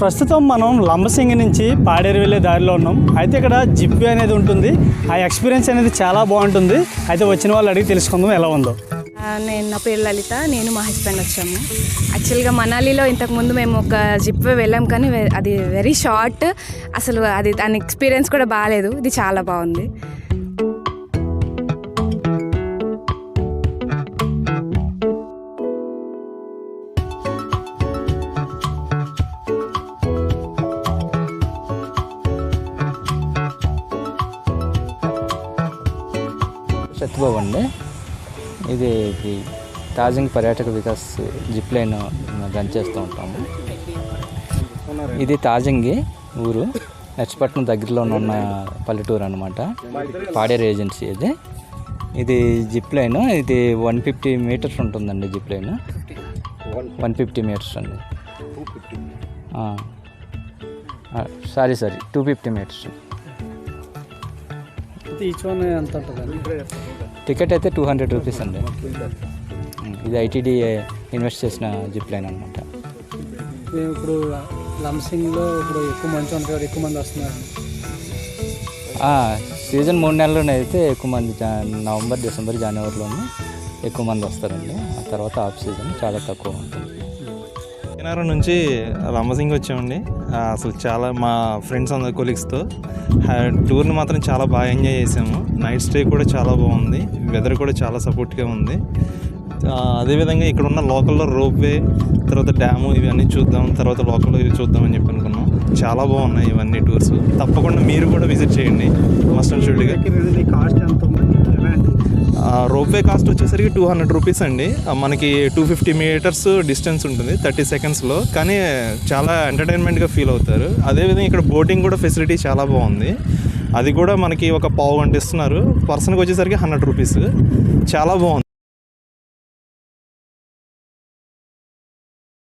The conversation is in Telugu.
ప్రస్తుతం మనం లంబసింగి నుంచి పాడేరు వెళ్ళే దారిలో ఉన్నాం. అయితే ఇక్కడ జిప్ అనేది ఉంటుంది. ఆ ఎక్స్పీరియన్స్ అనేది చాలా బాగుంటుంది. అయితే వచ్చిన వాళ్ళు అడిగి తెలుసుకుందాం ఎలా ఉందో. నేను నా పేరు లలిత నేను మా హస్బెండ్ వచ్చాము. యాక్చువల్గా మనాలిలో ఇంతకుముందు మేము ఒక జిప్ వెళ్ళాం కానీ వె- అది వెరీ షార్ట్ అసలు అది దాని ఎక్స్పీరియన్స్ కూడా బాగాలేదు ఇది చాలా బాగుంది. సత్యబాబు అండి ఇది తాజింగ్ పర్యాటక వికాస్ జిప్ లైన్ రన్ చేస్తూ ఉంటాము. ఇది తాజింగి ఊరు. నర్సిపట్నం దగ్గరలో ఉన్న పల్లెటూరు అనమాట పాడేరు ఏజెన్సీ ఇది. ఇది జిప్ లైన్ ఇది వన్ ఫిఫ్టీ మీటర్స్ ఉంటుందండి zip line one fifty metres అండి. Sorry sorry two fifty metres each one ఎంత ఉంటుంది టికెట్ అయితే టూ హండ్రెడ్ రూపీస్ అండి. ఇది ఐటీడీ ఇన్వెస్ట్ చేసిన జిప్ లైన్ అనమాట ఇప్పుడు లంబసింగ్లో ఇప్పుడు ఎక్కువ ఉంటుంది కదా ఎక్కువ మంది వస్తున్నారు. సీజన్ మూడు నెలల్లోనే అయితే ఎక్కువ మంది నవంబర్ డిసెంబర్ జనవరిలోనే ఎక్కువ మంది వస్తారండి. ఆ తర్వాత ఆఫ్ సీజన్ చాలా తక్కువ ఉంటుంది. విజయనగరం నుంచి లంబసింగ్ వచ్చామండి. అసలు చాలా మా ఫ్రెండ్స్ అందరి కొలీగ్స్తో. టూర్ని మాత్రం చాలా బాగా ఎంజాయ్ చేసాము. నైట్ స్టే కూడా చాలా బాగుంది. వెదర్ కూడా చాలా సపోర్ట్గా ఉంది. అదేవిధంగా ఇక్కడ ఉన్న లోకల్లో రోప్వే తర్వాత డ్యాము ఇవన్నీ చూద్దాం తర్వాత లోకల్లో ఇవి చూద్దామని చెప్పి అనుకున్నాం. చాలా బాగున్నాయి ఇవన్నీ టూర్స్. తప్పకుండా మీరు కూడా విజిట్ చేయండి. మస్ట్ అండ్ షుడ్గా కాస్ట్ ఎంత ఉంది రోప్వే కాస్ట్ వచ్చేసరికి టూ హండ్రెడ్ రూపీస్ అండి. మనకి టూ ఫిఫ్టీ మీటర్స్ డిస్టెన్స్ ఉంటుంది థర్టీ సెకండ్స్లో కానీ చాలా ఎంటర్టైన్మెంట్గా ఫీల్ అవుతారు. అదేవిధంగా ఇక్కడ బోటింగ్ కూడా ఫెసిలిటీ చాలా బాగుంది. అది కూడా మనకి ఒక పావు గంట ఇస్తున్నారు. పర్సన్కి వచ్చేసరికి హండ్రెడ్ రూపీస్. చాలా బాగుంది.